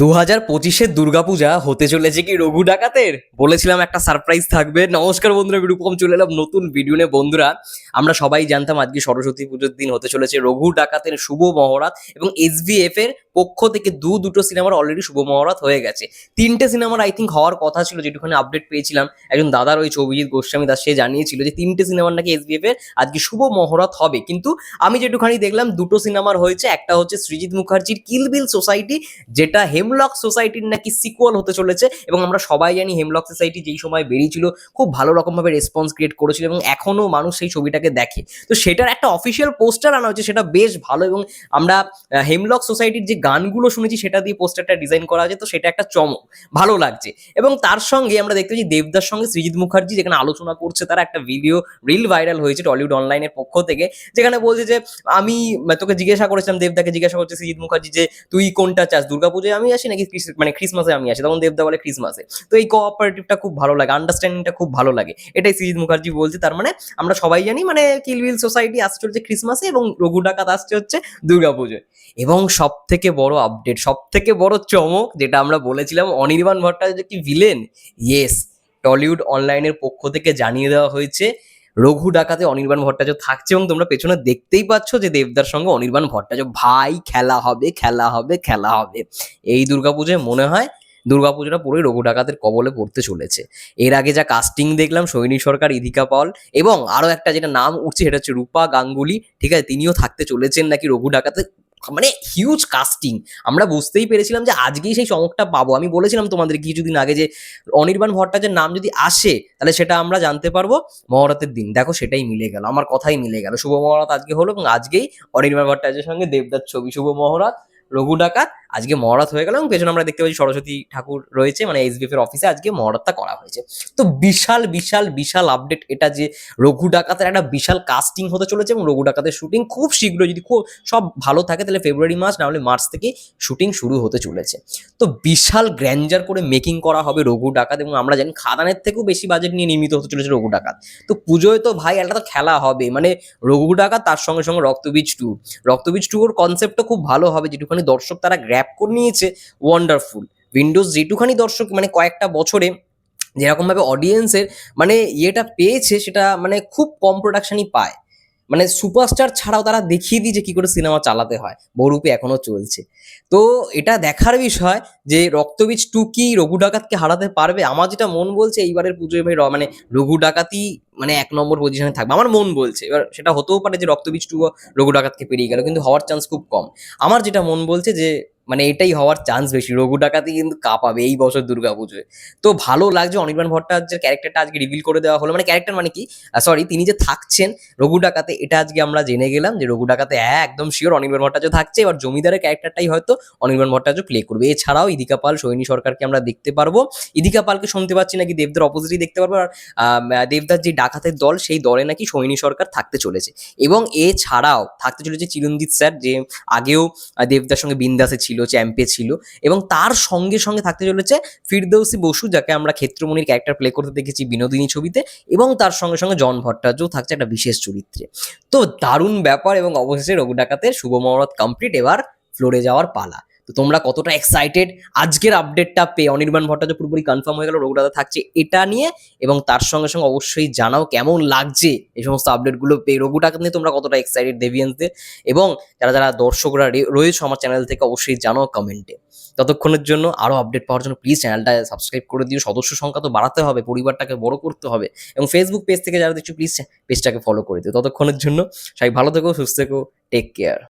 দু হাজার পঁচিশের দুর্গাপূজা হতে চলেছে কি রঘু ডাকাতের? বলেছিলাম একটা সারপ্রাইজ থাকবে। নমস্কার বন্ধুরা, বিরূপম চলে এলাম নতুন ভিডিও নিয়ে বন্ধুরা, আমরা সবাই জানতাম আজকে সরস্বতী পুজোর দিন হতে চলেছে রঘু ডাকাতের শুভ মহরাত এবং এসভিএফ এর পক্ষ থেকে দু দুটো সিনেমার অলরেডি শুভ মহরাত হয়ে গেছে। তিনটে সিনেমার আই থিঙ্ক হওয়ার কথা ছিল যেটুখানি আপডেট পেয়েছিলাম। একজন দাদার ওই অভিজিৎ গোস্বামী দাস, সে জানিয়েছিল যে তিনটে সিনেমার নাকি এসবিএফ এর আজকে শুভ মহরত হবে। কিন্তু আমি যেটুখানি দেখলাম, দুটো সিনেমার হয়েছে, একটা হচ্ছে সৃজিৎ মুখার্জির কিলবিল সোসাইটি যেটা হেমলক সোসাইটির নাকি সিকুয়াল হতে চলেছে এবং আমরা সবাই জানি হেমলক সোসাইটি যেই সময় বেরিয়েছিল, খুব ভালো রকমভাবে রেসপন্স ক্রিয়েট করেছিল এবং এখনও মানুষ সেই ছবিটাকে দেখে। তো সেটার একটা অফিসিয়াল পোস্টার আনা হয়েছে, সেটা বেশ ভালো এবং আমরা হেমলক সোসাইটির যে গানগুলো শুনেছি, সেটা দিয়ে পোস্টারটা ডিজাইন করা আছে, তো সেটা একটা চমক, ভালো লাগছে। এবং তার সঙ্গে আমরা দেখতে পাচ্ছি দেবদার সঙ্গে সৃজিৎ মুখার্জি, যেখানে আলোচনা করছে তারা একটা ভিডিও রিল ভাইরাল হয়েছে টলিউড অনলাইনের পক্ষ থেকে, যেখানে বলছে যে, আমি, তোকে জিজ্ঞাসা করেছিলাম, দেবদাকে জিজ্ঞাসা করছে সৃজিৎ মুখার্জি যে, তুই কোনটা চাস, দুর্গাপুজোয়? আমি আসি নাকি মানে ক্রিসমাসে আমি আসি? তখন দেবদা বলে ক্রিসমাসে। তো এই কোঅপারেটিভটা খুব ভালো লাগে আন্ডারস্ট্যান্ডিংটা খুব ভালো লাগে। এটাই সৃজিৎ মুখার্জি বলছে, তার মানে আমরা সবাই জানি মানে কিলবিল সোসাইটি আসছে হচ্ছে ক্রিসমাসে এবং রঘু ডাকাত আসছে হচ্ছে দুর্গাপুজোয়। এবং সব থেকে বড় আপডেট সব থেকে বড় চমক যেটা আমরা বলেছিলাম, অনির্বাণ ভট্টাচার্য কি ভিলেন ইয়েস টলিউড অনলাইনের পক্ষ থেকে জানিয়ে দেওয়া হয়েছে রঘু ডাকাতে অনির্বাণ ভট্টাচার্য থাকছে এবং তোমরা পেছনে দেখতেই পাচ্ছ যে দেবদার সঙ্গে অনির্বাণ ভট্টাচার্য, ভাই, খেলা হবে খেলা হবে খেলা হবে। এই দুর্গাপুজোয় মনে হয় দুর্গাপুজোটা পুরোই রঘু ডাকাতের কবলে পড়তে চলেছে। এর আগে যা কাস্টিং দেখলাম, সৈনী সরকার, ইধিকা পল এবং আরও একটা যেটা নাম উঠছে, সেটা হচ্ছে রূপা গাঙ্গুলি, ঠিক আছে? তিনিও থাকতে চলেছেন নাকি রঘু ডাকাতে? মানে হিউজ কাস্টিং আমরা বুঝতেই পেরেছিলাম যে আজকেই সেই চমকটা পাবো। আমি বলেছিলাম তোমাদের কিছুদিন আগে যে অনির্বাণ ভট্টাচার্যের নাম যদি আসে, তাহলে সেটা আমরা জানতে পারব মহারতের দিন। দেখো সেটাই মিলে গেল, আমার কথাই মিলে গেল। শুভ মহারত আজকে হলো এবং আজকেই অনির্বাণ ভট্টাচার্যের সঙ্গে দেবদার ছবি। শুভ মহারত রঘু ডাকাত আজকে মহরত হয়ে গেল এবং পেছনে আমরা দেখতে পাচ্ছি সরস্বতী ঠাকুর রয়েছে মানে এসবিএফ এর অফিসে আজকে মহরতটা করা হয়েছে। তো বিশাল বিশাল বিশাল আপডেট এটা যে রঘু ডাকাতের একটা বিশাল কাস্টিং হতে চলেছে এবং রঘু ডাকাতের শুটিং খুব শীঘ্র যদি খুব সব ভালো থাকে তাহলে ফেব্রুয়ারি মাস না হলে মার্চ থেকে শুটিং শুরু হতে চলেছে। তো বিশাল গ্র্যান্ডার করে মেকিং করা হবে রঘু ডাকাত এবং আমরা জানি খাদানের থেকেও বেশি বাজেট নিয়ে নির্মিত হতে চলেছে রঘু ডাকাত। তো পুজোয় তো ভাই একটা তো খেলা হবে মানে রঘু ডাকাত তার সঙ্গে সঙ্গে রক্তবীজ টু রক্তবীজ টু ওর কনসেপ্টটা খুব ভালো হবে, যেটুখানি দর্শক তারা করে নিয়েছে ওয়ান্ডারফুল উইন্ডোজ যেটুখানি দর্শক মানে কয়েকটা বছরে যেরকমভাবে অডিয়েন্সের মানে ইয়েটা পেয়েছে সেটা মানে খুব কম প্রোডাকশনই পায়। মানে সুপারস্টার ছাড়াও তারা দেখিয়ে দিই যে কী করে সিনেমা চালাতে হয়। বহুরূপে এখনও চলছে। তো এটা দেখার বিষয় যে রক্তবীজ টু কি রঘু ডাকাতকে হারাতে পারবে? আমার যেটা মন বলছে এইবারের পুজোয় ভাই মানে রঘু ডাকাতই মানে এক নম্বর পজিশনে থাকবে। আমার মন বলছে। এবার সেটা হতেও পারে যে রক্তবীজ টু রঘু ডাকাতকে পেরিয়ে গেল, কিন্তু হওয়ার চান্স খুব কম। আমার যেটা মন বলছে যে মানে এটাই হওয়ার চান্স বেশি। রঘু ডাকাতি কিন্তু কাঁপাবে এই বছর দুর্গাপুজোয় তো ভালো লাগছে, অনির্বাণ ভট্টাচার্যের ক্যারেক্টারটা আজকে রিভিল করে দেওয়া হলো। মানে ক্যারেক্টার মানে কি? সরি তিনি যে থাকছেন রঘু ডাকাতে, এটা আজকে আমরা জেনে গেলাম যে রঘু ডাকাতে হ্যাঁ একদম শিওর অনির্বাণ ভট্টাচার্য থাকছে। এবার জমিদারের ক্যারেক্টারটাই হয়তো অনির্বাণ ভট্টাচার্য প্লে করবে। এছাড়াও ইদিকা পাল, সৈনী সরকারকে আমরা দেখতে পারব। ইদিকা পালকে শুনতে পাচ্ছি নাকি দেবদার অপোজিটই দেখতে পারব। আর দেবদার যে ডাকাতের দল, সেই দলে নাকি সৈনী সরকার থাকতে চলেছে। এবং এছাড়াও থাকতে চলেছে চিরঞ্জিত স্যার, যে আগেও দেবদার সঙ্গে বিন্দাসে ছিল। চ্যাম্পে ছিল এবং তার সঙ্গে সঙ্গে থাকতে চলেছে ফিরদৌসি বসু, যাকে আমরা ক্ষেত্রমণির ক্যারেক্টার প্লে করতে দেখেছি বিনোদিনী ছবিতে এবং তার সঙ্গে সঙ্গে জন ভট্টাচার্যও থাকছে একটা বিশেষ চরিত্রে। তো দারুণ ব্যাপার এবং অবশেষে রঘু ডাকাতের শুভ মহরত কমপ্লিট এবার ফ্লোরে যাওয়ার পালা। তো তোমরা কতটা এক্সাইটেড আজকের আপডেটটা পেয়ে অনির্বাণ ভট্টাচার্য পুরোপুরি কনফার্ম হয়ে গেল রঘু ডাকা থাকছে এটা নিয়ে এবং তার সঙ্গে সঙ্গে অবশ্যই জানাও কেমন লাগছে এই সমস্ত আপডেটগুলো পেয়ে। রঘু ডাকাত নিয়ে তোমরা কতটা এক্সাইটেড দেবিয়ান্সদের এবং যারা যারা দর্শকরা রয়েছে আমার চ্যানেল থেকে অবশ্যই জানাও কমেন্টে ততক্ষণের জন্য আরও আপডেট পাওয়ার জন্য প্লিজ চ্যানেলটা সাবস্ক্রাইব করে দিও। সদস্য সংখ্যা তো বাড়াতে হবে, পরিবারটাকে বড় করতে হবে। এবং ফেসবুক পেজ থেকে যারা দেখছ প্লিজ পেজটাকে ফলো করে দিও। ততক্ষণের জন্য সবাই ভালো থেকো, সুস্থ থেকো টেক কেয়ার